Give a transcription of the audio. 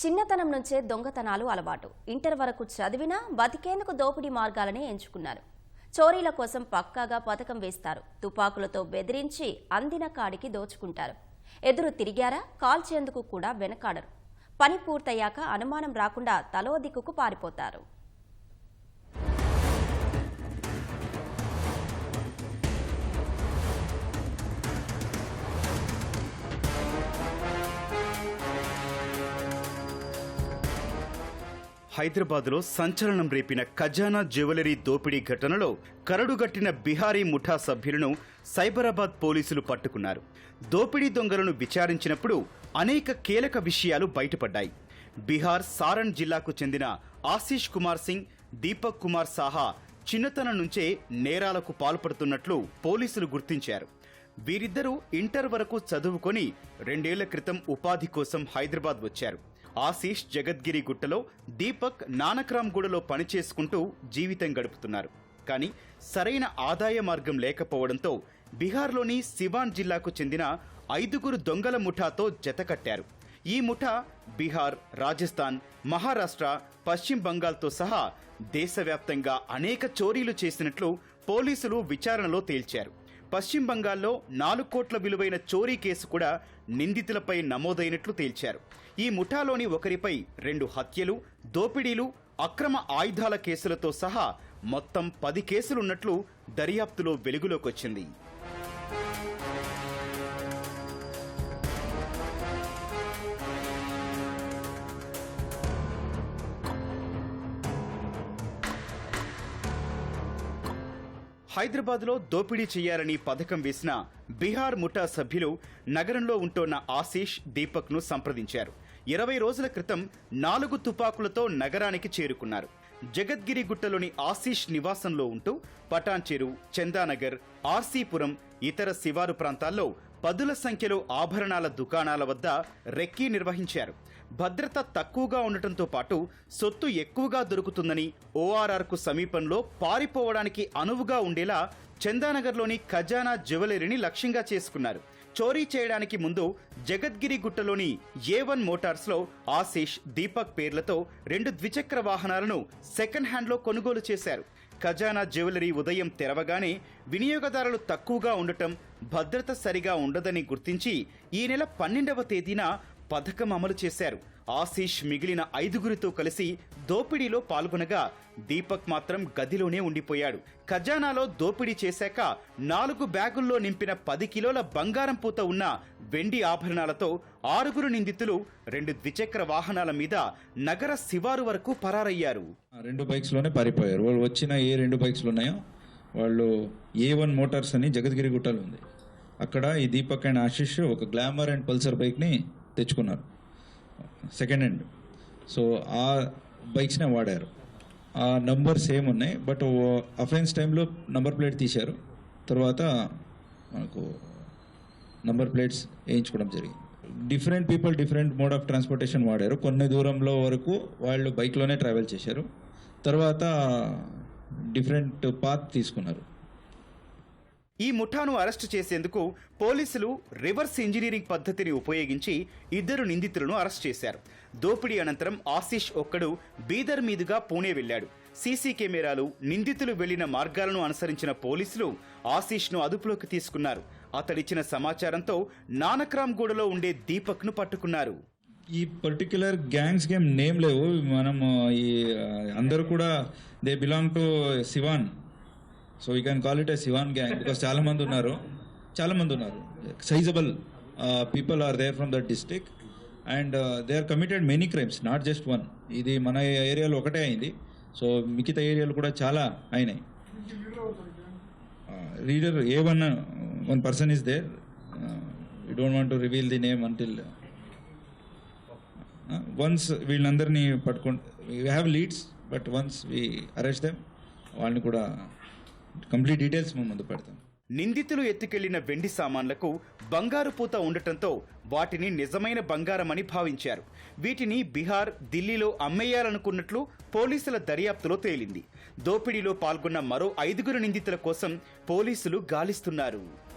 చిన్నతనం నుంచే దొంగతనాలు అలవాటు. ఇంటర్ వరకు చదివినా బతికేందుకు దోపిడీ మార్గాలనే ఎంచుకున్నారు. చోరీల కోసం పక్కాగా పథకం వేస్తారు. తుపాకులతో బెదిరించి అందిన కాడికి దోచుకుంటారు. ఎదురు తిరిగారా? కాల్చేందుకు కూడా వెనకాడరు. పని పూర్తయ్యాక అనుమానం రాకుండా తలో దిక్కుకు పారిపోతారు. హైదరాబాద్లో సంచలనం రేపిన ఖజానా జ్యువెలరీ దోపిడీ ఘటనలో కరడుగట్టిన బిహారీ ముఠా సభ్యులను సైబరాబాద్ పోలీసులు పట్టుకున్నారు. దోపిడీ దొంగలను విచారించినప్పుడు అనేక కీలక విషయాలు బయటపడ్డాయి. బీహార్ సారణ్ జిల్లాకు చెందిన ఆశీష్ కుమార్ సింగ్ దీపక్ కుమార్ సాహా చిన్నతనం నుంచే నేరాలకు పాల్పడుతున్నట్లు పోలీసులు గుర్తించారు. వీరిద్దరూ ఇంటర్ వరకు చదువుకొని రెండేళ్ళ క్రితం ఉపాధి కోసం హైదరాబాద్ వచ్చారు. ఆశీష్ జగద్గిరి గుట్టలో దీపక్ నానక్రామ్ గుడలో పనిచేసుకుంటూ జీవితం గడుపుతున్నారు. కానీ సరైన ఆదాయ మార్గం లేకపోవడంతో బీహార్లోని సివాన్ జిల్లాకు చెందిన ఐదుగురు దొంగల ముఠాతో జతకట్టారు ఈ ముఠా బీహార్ రాజస్థాన్ మహారాష్ట్ర పశ్చిమ బంగాల్తో సహా దేశవ్యాప్తంగా అనేక చోరీలు చేసినట్లు పోలీసులు విచారణలో తేల్చారు. పశ్చిమ బంగాల్లో నాలుగు కోట్ల విలువైన చోరీ కేసు కూడా నిందితులపై నమోదైనట్లు తేల్చారు. ఈ ముఠాలోని ఒకరిపై రెండు హత్యలు దోపిడీలు అక్రమ ఆయుధాల కేసులతో సహా మొత్తం పది కేసులున్నట్లు దర్యాప్తులో వెలుగులోకొచ్చింది. హైదరాబాద్లో దోపిడీ చేయాలని పథకం వేసిన బీహార్ ముఠా సభ్యులు నగరంలో ఉంటోన్న ఆశీష్ దీపక్ను సంప్రదించారు. ఇరవై రోజుల క్రితం నాలుగు తుపాకులతో నగరానికి చేరుకున్నారు. జగద్గిరి గుట్టలోని ఆశీష్ నివాసంలో ఉంటూ పటాన్చెరు చందానగర్ ఆర్సీపురం ఇతర శివారు ప్రాంతాల్లో పదుల సంఖ్యలో ఆభరణాల దుకాణాల వద్ద రెక్కీ నిర్వహించారు. భద్రత తక్కువగా ఉండటంతో పాటు సొత్తు ఎక్కువగా దొరుకుతుందని ఓఆర్ఆర్కు సమీపంలో పారిపోవడానికి అనువుగా ఉండేలా చందానగర్లోని ఖజానా జ్యువెలరీని లక్ష్యంగా చేసుకున్నారు. చోరీ చేయడానికి ముందు జగద్గిరి గుట్టలోని ఏ వన్ మోటార్స్లో ఆశీష్ దీపక్ పేర్లతో రెండు ద్విచక్ర వాహనాలను సెకండ్ హ్యాండ్లో కొనుగోలు చేశారు. ఖజానా జ్యువెలరీ ఉదయం తెరవగానే వినియోగదారులు తక్కువగా ఉండటం భద్రత సరిగా ఉండదని గుర్తించి ఈ నెల పన్నెండవ తేదీన పథకం అమలు చేశారు. ఆశీష్ మిగిలిన ఐదుగురితో కలిసి దోపిడీలో పాల్గొనగా దీపక్ మాత్రం గదిలోనే ఉండిపోయాడు. ఖజానాలో దోపిడీ చేశాక నాలుగు బ్యాగుల్లో నింపిన పది కిలోల బంగారం పూత ఉన్న వెండి ఆభరణాలతో ఆరుగురు నిందితులు రెండు ద్విచక్ర వాహనాల మీద నగర శివారు వరకు పరారయ్యారు. ఆ రెండు బైక్స్లోనే పారిపోయారు. వాళ్ళు వచ్చిన ఏ రెండు బైక్స్లు ఉన్నాయో వాళ్ళు ఏ వన్ మోటార్స్ అని జగద్గిరి గుట్టలో ఉంది. అక్కడ ఈ దీపక్ అండ్ ఆశీష్ ఒక గ్లామర్ అండ్ పల్సర్ బైక్ని తెచ్చుకున్నారు. సెకండ్ హ్యాండ్ సో ఆ బైక్స్నే వాడారు. ఆ నంబర్ సేమ్ ఉన్నాయి బట్ అఫెన్స్ టైంలో నంబర్ ప్లేట్ తీశారు. తర్వాత మనకు నంబర్ ప్లేట్స్ వేయించుకోవడం జరిగింది. Different people different mode of transportation వాడారు. కొన్ని దూరంలో వరకు వాళ్ళు బైక్లోనే ట్రావెల్ చేశారు. తర్వాత డిఫరెంట్ పాత్ తీసుకున్నారు. ఈ ముఠాను అరెస్టు చేసేందుకు పోలీసులు రివర్స్ ఇంజనీరింగ్ పద్ధతిని ఉపయోగించి ఇద్దరు నిందితులను అరెస్ట్ చేశారు. దోపిడీ అనంతరం ఆశీష్ ఒక్కడు బీదర్ మీదుగా పూణే వెళ్ళాడు సీసీ కెమెరాలు నిందితులు వెళ్ళిన మార్గాలను అనుసరించిన పోలీసులు ఆశీష్ను అదుపులోకి తీసుకున్నారు. అతడిచ్చిన సమాచారంతో నానక్రామ్ గూడలో ఉండే దీపక్ను పట్టుకున్నారు. ఈ పర్టిక్యులర్ గ్యాంగ్స్ గేమ్ నేమ్ లేవు. మనం ఈ అందరూ కూడా they belong to Siwan. So you can call it a Siwan gang because చాలా మంది ఉన్నారు. చాలా మంది ఉన్నారు sizable people are there from that district and they are committed many crimes not just one ఇది మన ఏరియాలో ఒకటే అయింది. సో మిగతా ఏరియాలు కూడా చాలా అయినాయి. Reader a one one person is there you don't want to reveal the name until once వీళ్ళందరినీ పట్టుకుంటే we have leads but once we arrest them వాళ్ళని కూడా కంప్లీట్ డీటెయిల్స్ మేము ముందు పెడతాం. నిందితులు ఎత్తుకెళ్ళిన వెండి సామాన్లకు బంగారు పూత ఉండటంతో వాటిని నిజమైన బంగారమని భావించారు. వీటిని బీహార్ ఢిల్లీలో అమ్మేయాలనుకున్నట్లు పోలీసుల దర్యాప్తులో తేలింది. దోపిడీలో పాల్గొన్న మరో ఐదుగురు నిందితుల కోసం పోలీసులు గాలిస్తున్నారు.